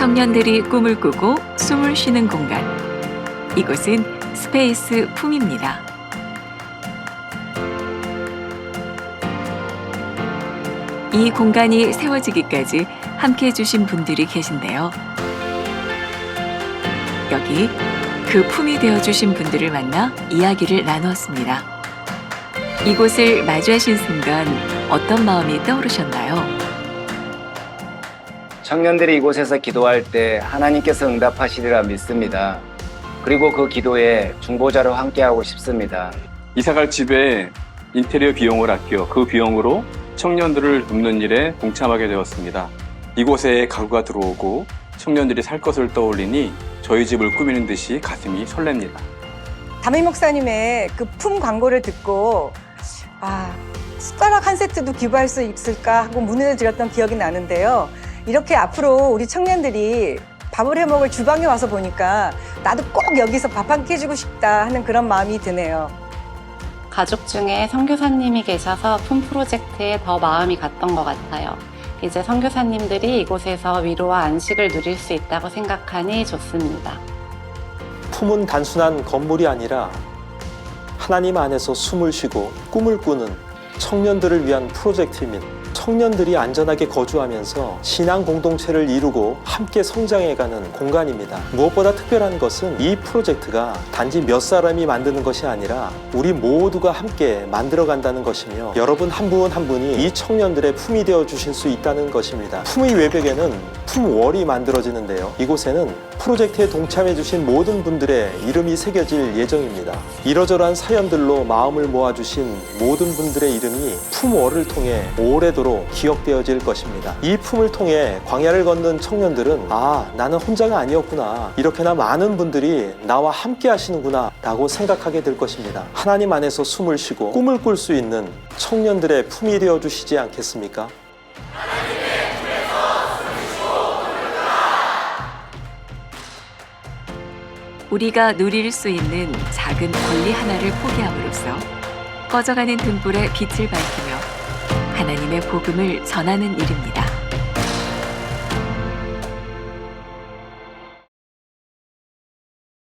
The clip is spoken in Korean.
청년들이 꿈을 꾸고 숨을 쉬는 공간. 이곳은 스페이스 품입니다. 이 공간이 세워지기까지 함께 해주신 분들이 계신데요. 여기 그 품이 되어주신 분들을 만나 이야기를 나누었습니다. 이곳을 마주하신 순간 어떤 마음이 떠오르셨나요? 청년들이 이곳에서 기도할 때 하나님께서 응답하시리라 믿습니다. 그리고 그 기도에 중보자로 함께하고 싶습니다. 이사갈 집에 인테리어 비용을 아껴 그 비용으로 청년들을 돕는 일에 동참하게 되었습니다. 이곳에 가구가 들어오고 청년들이 살 것을 떠올리니 저희 집을 꾸미는 듯이 가슴이 설렙니다. 담임 목사님의 그 품 광고를 듣고 아 숟가락 한 세트도 기부할 수 있을까 하고 문의를 드렸던 기억이 나는데요. 이렇게 앞으로 우리 청년들이 밥을 해 먹을 주방에 와서 보니까 나도 꼭 여기서 밥 한 끼 해주고 싶다 하는 그런 마음이 드네요. 가족 중에 선교사님이 계셔서 품 프로젝트에 더 마음이 갔던 것 같아요. 이제 선교사님들이 이곳에서 위로와 안식을 누릴 수 있다고 생각하니 좋습니다. 품은 단순한 건물이 아니라 하나님 안에서 숨을 쉬고 꿈을 꾸는 청년들을 위한 프로젝트입니다. 청년들이 안전하게 거주하면서 신앙 공동체를 이루고 함께 성장해가는 공간입니다. 무엇보다 특별한 것은 이 프로젝트가 단지 몇 사람이 만드는 것이 아니라 우리 모두가 함께 만들어간다는 것이며 여러분 한 분 한 분이 이 청년들의 품이 되어 주실 수 있다는 것입니다. 품의 외벽에는 품월이 만들어지는데요. 이곳에는 프로젝트에 동참해 주신 모든 분들의 이름이 새겨질 예정입니다. 이러저러한 사연들로 마음을 모아주신 모든 분들의 이름이 품월을 통해 오래도록 기억되어질 것입니다. 이 품을 통해 광야를 걷는 청년들은 아 나는 혼자가 아니었구나 이렇게나 많은 분들이 나와 함께 하시는구나 라고 생각하게 될 것입니다. 하나님 안에서 숨을 쉬고 꿈을 꿀 수 있는 청년들의 품이 되어 주시지 않겠습니까? 우리가 누릴 수 있는 작은 권리 하나를 포기함으로써 꺼져가는 등불에 빛을 밝히며 하나님의 복음을 전하는 일입니다.